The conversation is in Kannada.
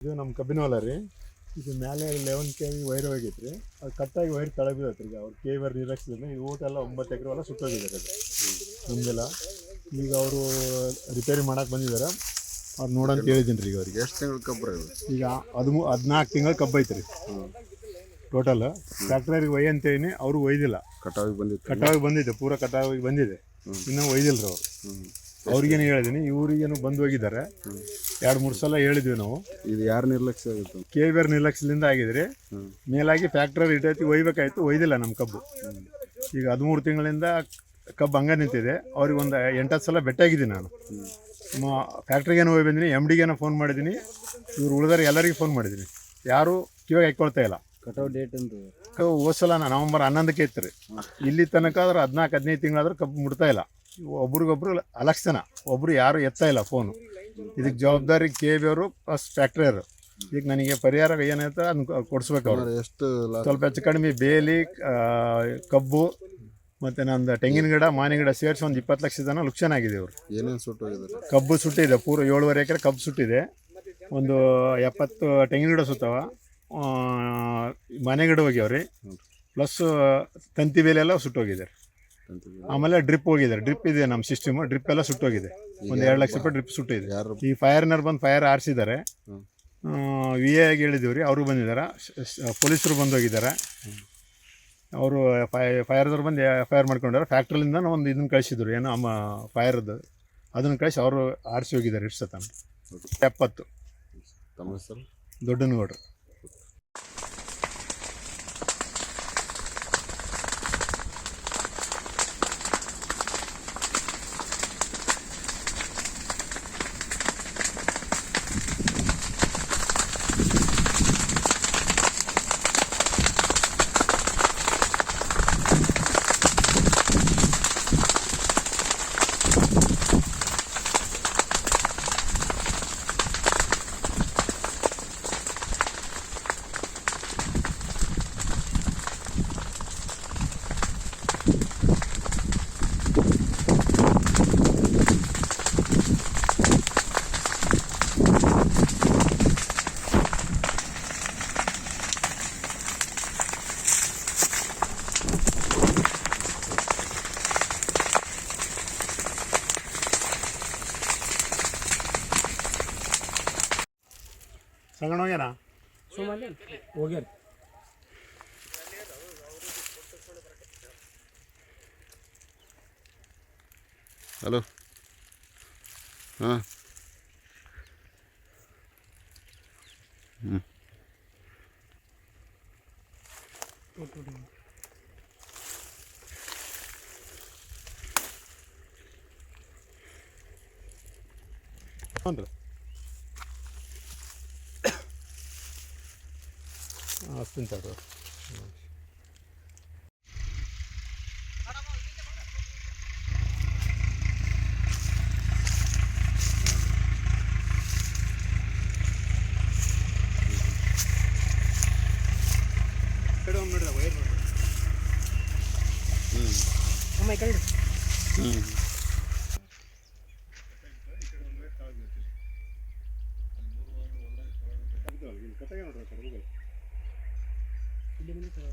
ಇದು ನಮ್ಮ ಕಬ್ಬಿನ ಹೊಲ ರೀ. ಇದು ಮೇಲೆ ಲೆವೆನ್ ಕೆ ವಿ ವೈರ್ ರೀ ಅದು ಕಟ್ಟಾಗಿ ವೈರ್ ತಳ ಬೀಳತ್ರಿ ಈಗ. ಅವ್ರು ಕೆ ವೈರ್ ನಿರ್ಲಕ್ಷಿಸಿದ್ರೆ ಈ ಊಟ ಎಲ್ಲ ಒಂಬತ್ತು ಎಕರೆ ಹೊಲ ಸುಟ್ಟೋಗಿದ್ದಾರೆ ಅದು. ನಮ್ದೆಲ್ಲ ಈಗ ಅವರು ರಿಪೇರಿ ಮಾಡಕ್ಕೆ ಬಂದಿದ್ದಾರೆ ಅವ್ರು ನೋಡಂತ ಹೇಳಿದ್ದೀನಿ ರೀ ಈಗ ಅವ್ರಿಗೆ. ಎಷ್ಟು ತಿಂಗಳು ಕಬ್ಬು ಈಗ ಹದಿಮೂ ಹದಿನಾಲ್ಕು ತಿಂಗಳು ಕಬ್ಬು ರೀ ಟೋಟಲ್ ಟ್ರ್ಯಾಕ್ಟರಿಗೆ ಒಯ್ಯ ಅಂತೇಳಿ ಅವರು ಒಯ್ದಿಲ್ಲ. ಕಟಾವಿಗೆ ಬಂದಿತ್ತು ಕಟಾವಿಗೆ ಬಂದಿದ್ದೆ ಪೂರ ಕಟಾವಿಗೆ ಬಂದಿದೆ. ಇನ್ನೂ ಒಯ್ದಿಲ್ಲ ಅವ್ರು. ಹ್ಮ್. ಅವ್ರಿಗೇನು ಹೇಳಿದೀನಿ ಇವ್ರಿಗೇನು ಬಂದು ಹೋಗಿದ್ದಾರೆ. ಎರಡು ಮೂರು ಸಲ ಹೇಳಿದ್ವಿ ನಾವು. ಇದು ಯಾರು ನಿರ್ಲಕ್ಷ್ಯ ಆಗಿತ್ತು ಕೆ ವಿ ಆರ್ ನಿರ್ಲಕ್ಷ್ಯದಿಂದ ಆಗಿದ್ರಿ. ಮೇಲಾಗಿ ಫ್ಯಾಕ್ಟ್ರಿ ಇಟ್ಟೈತಿ ಒಯ್ಬೇಕಾಯ್ತು ಒಯ್ದಿಲ್ಲ ನಮ್ಮ ಕಬ್ಬು. ಈಗ ಹದಿಮೂರು ತಿಂಗಳಿಂದ ಕಬ್ಬು ಹಂಗ ನಿಂತಿದೆ. ಅವ್ರಿಗೆ ಒಂದು ಎಂಟತ್ತು ಸಲ ಭೇಟಿಯಾಗಿದ್ದೀನಿ ನಾನು. ಫ್ಯಾಕ್ಟ್ರಿಗೇನು ಹೋಗಿ ಬಂದಿನಿ ಎಂ ಡಿಗೇನೋ ಫೋನ್ ಮಾಡಿದ್ದೀನಿ ಇವ್ರು ಉಳಿದಾರೆ ಎಲ್ಲರಿಗೂ ಫೋನ್ ಮಾಡಿದ್ದೀನಿ ಯಾರು ಕಿವಾಗ ಹಾಕ್ಕೊಳ್ತಾ ಇಲ್ಲ. ಕಟಾವ್ ಡೇಟ್ ಅಂತ. ಹೋದ್ ಸಲ ನವೆಂಬರ್ ಹನ್ನೊಂದಕ್ಕೆ ಇತ್ತು ರೀ. ಇಲ್ಲಿ ತನಕ ಆದ್ರೆ ಹದಿನಾಲ್ಕು ಹದಿನೈದು ತಿಂಗಳಾದ್ರೂ ಕಬ್ಬು ಮುಡ್ತಾ ಇಲ್ಲ. ಒಬ್ರಿಗೊಬ್ರು ಅಲಕ್ಷಣ. ಒಬ್ರು ಯಾರು ಎತ್ತಾ ಇಲ್ಲ ಫೋನು ಇದಕ್ಕೆ ಜವಾಬ್ದಾರಿ ಕೆ ಬಿ ಅವರು ಪ್ಲಸ್ ಫ್ಯಾಕ್ಟ್ರಿಯವರು ಈಗ ನನಗೆ ಪರಿಹಾರ ಏನೈತೆ ಅದನ್ನ ಕೊಡಿಸ್ಬೇಕು ಅವರು. ಎಷ್ಟು ಸ್ವಲ್ಪ ಹೆಚ್ಚು ಕಡಿಮೆ ಬೇಲಿ ಕಬ್ಬು ಮತ್ತು ನಂದು ತೆಂಗಿನ ಗಿಡ ಮಾವಿನ ಗಿಡ ಸೇರಿಸಿ ಒಂದು ಇಪ್ಪತ್ತು ಲಕ್ಷ ಜನ ಲುಕ್ಷನ್ ಆಗಿದೆ ಇವರು. ಏನೇನು ಸುಟ್ಟು ಕಬ್ಬು ಸುಟ್ಟಿದೆ ಪೂರ ಏಳುವರೆ ಎಕರೆ ಕಬ್ಬು ಸುಟ್ಟಿದೆ. ಒಂದು ಎಪ್ಪತ್ತು ತೆಂಗಿನ ಗಿಡ ಸುತ್ತವ. ಮನೆ ಗಿಡ ಹೋಗ್ಯಾವ್ರಿ. ಪ್ಲಸ್ ತಂತಿ ಬೇಲೆ ಎಲ್ಲ ಸುಟ್ಟೋಗಿದೆ ಅಂತೀವಿ. ಆಮೇಲೆ ಡ್ರಿಪ್ ಹೋಗಿದ್ದಾರೆ ಡ್ರಿಪ್ ಇದೆ ನಮ್ಮ ಸಿಸ್ಟಮ್ ಡ್ರಿಪ್ ಎಲ್ಲ ಸುಟ್ಟೋಗಿದೆ. ಒಂದು ಎರಡು ಲಕ್ಷ ರೂಪಾಯಿ ಡ್ರಿಪ್ ಸುಟ್ಟಿದೆ. ಈ ಫೈರ್ನರ್ ಬಂದು ಫೈರ್ ಆರಿಸಿದ್ದಾರೆ. ವಿ ಎಗೆ ಹೇಳಿದೀವಿ ರೀ ಅವರು ಬಂದಿದ್ದಾರೆ. ಪೊಲೀಸರು ಬಂದು ಹೋಗಿದ್ದಾರೆ. ಅವರು ಫೈ ಫೈರ್ದವ್ರು ಬಂದು ಎಫ್ ಐ ಆರ್ ಮಾಡ್ಕೊಂಡಾರೆ ಫ್ಯಾಕ್ಟ್ರಿಲಿಂದ ಒಂದು ಇದನ್ನ ಕಳಿಸಿದ್ರು. ಏನೋ ಅಮ್ಮ ಫೈರ್ದು ಅದನ್ನು ಕಳಿಸಿ ಅವರು ಆರಿಸಿ ಹೋಗಿದ್ದಾರೆ ಇಷ್ಟು ಸತ ಎಪ್ಪತ್ತು. ದೊಡ್ಡನಗೌಡ್ರು. ಸಂಗಣ ಹೋಗ್ಯಾನ ಹೋಗ್ಯಾರ ಹಲೋ ಹಾಂ ಹ್ಞೂ ಹ್ಞೂ ರೀ ತಡ್ರಿ ಕಡೆ ಒಮ್ಮೆ ನೋಡ್ರಿ ವೈರ್ ನೋಡ್ರಿ ಅಮ್ಮ ಈ ಕಡೆ